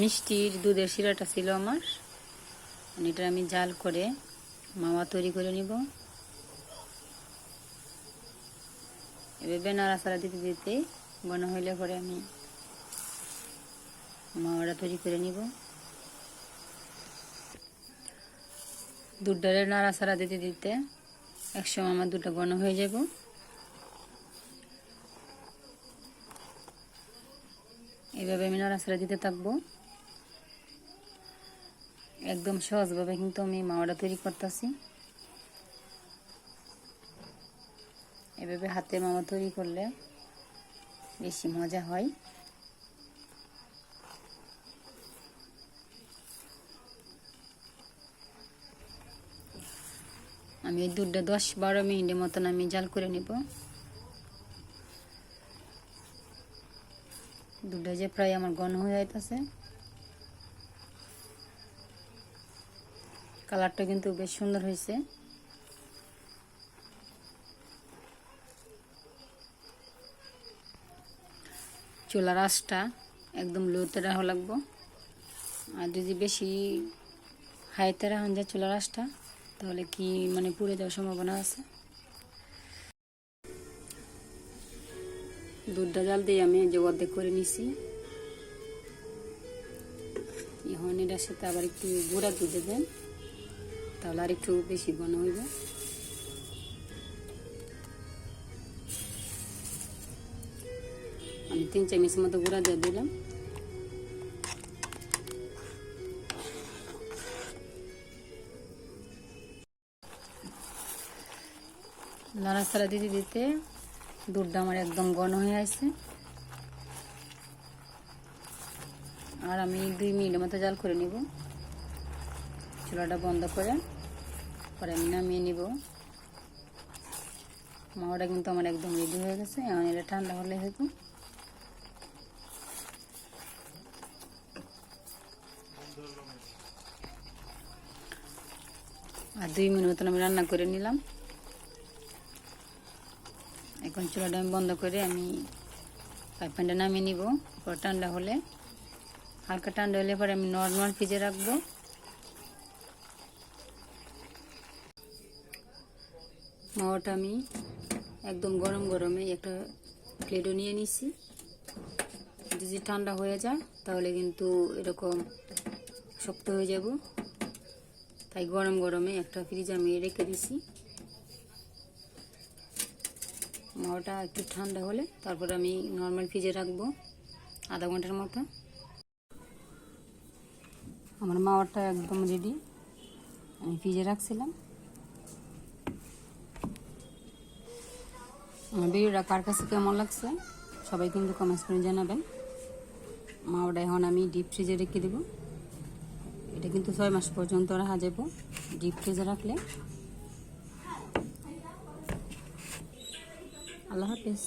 মিষ্টির দুধের শিরাটা ছিল আমার। এটা আমি জাল করে মাওয়া তৈরি করে নিব। এভাবে নাড়াচাড়া দিতে দিতে ঘন হইলে পরে আমি মাওয়াটা তৈরি করে নিব। দুধটারে নাড়াচাড়া দিতে দিতে একসময় আমার দুধটা ঘন হয়ে যাব। এভাবে আমি নাড়াচাড়া দিতে থাকব। একদম সহজভাবে কিন্তু আমি মাওয়াটা তৈরি করতেছি। এভাবে হাতে মামা তৈরি করলে বেশি মজা হয়। আমি এই দুধটা দশ বারো মিনিটের মতন আমি জাল করে নিব। দুধটা যে প্রায় আমার ঘন হয়ে যাইতেছে। কালারটা কিন্তু বেশ সুন্দর হয়েছে। চুলার আঁচটা একদম লোতে রাখা লাগবো। আর যদি বেশি হাইতে রাখান যায় চুলার আঁচটা, তাহলে কি মানে পুড়ে যাওয়ার সম্ভাবনা আছে? দুধটা জাল দিয়ে আমি যে অর্ধেক করে নিছি। এখন এটার সাথে আবার একটু গুঁড়া দুধ দেবেন তাহলে আর একটু বেশি ঘন হইবে। আমি তিন চামচ মতো গুঁড়া দিয়ে দিলাম। নাড়াচাড়া দিতে দিতে দুধটা আমার একদম ঘন হয়ে আসছে। আর আমি দুই মিনিটের মতো জাল করে নিব। চুলাটা বন্ধ করে। পরে আমি নামিয়ে নিব। মাওয়াটা কিন্তু আমার একদম রেডি হয়ে গেছে, এখন এটা ঠান্ডা হলে হয়তো আর দুই মিনিট মতন আমি রান্না করে নিলাম। এখন চুলাটা আমি বন্ধ করে আমি পাইপানটা নামিয়ে নিব, পর ঠান্ডা হলে। হালকা ঠান্ডা হলে পরে আমি নর্মাল ফ্রিজে রাখব। মাওয়াটা আমি একদম গরম গরমে একটা প্লেটও নিয়ে নিছি। যদি ঠান্ডা হয়ে যায়, তাহলে কিন্তু এরকম শক্ত হয়ে যাব। তাই গরম গরমে একটা ফ্রিজ আমি রেখে দিছি। মাওয়াটা একটু ঠান্ডা হলে তারপর আমি নর্মাল ফ্রিজে রাখব আধা ঘণ্টার মতো। আমার মাওয়াটা একদম রেডি আমি ফ্রিজে রাখছিলাম। ভিডিওটা কার কাছে কেমন লাগছে, সবাই কিন্তু কমেন্টস করে জানাবেন। মা, ওটা এখন আমি ডিপ ফ্রিজে রেখে দেবো। এটা কিন্তু ছয় মাস পর্যন্ত রাখা যাব। ডিপ ফ্রিজে রাখলে। আল্লাহ হাফিজ।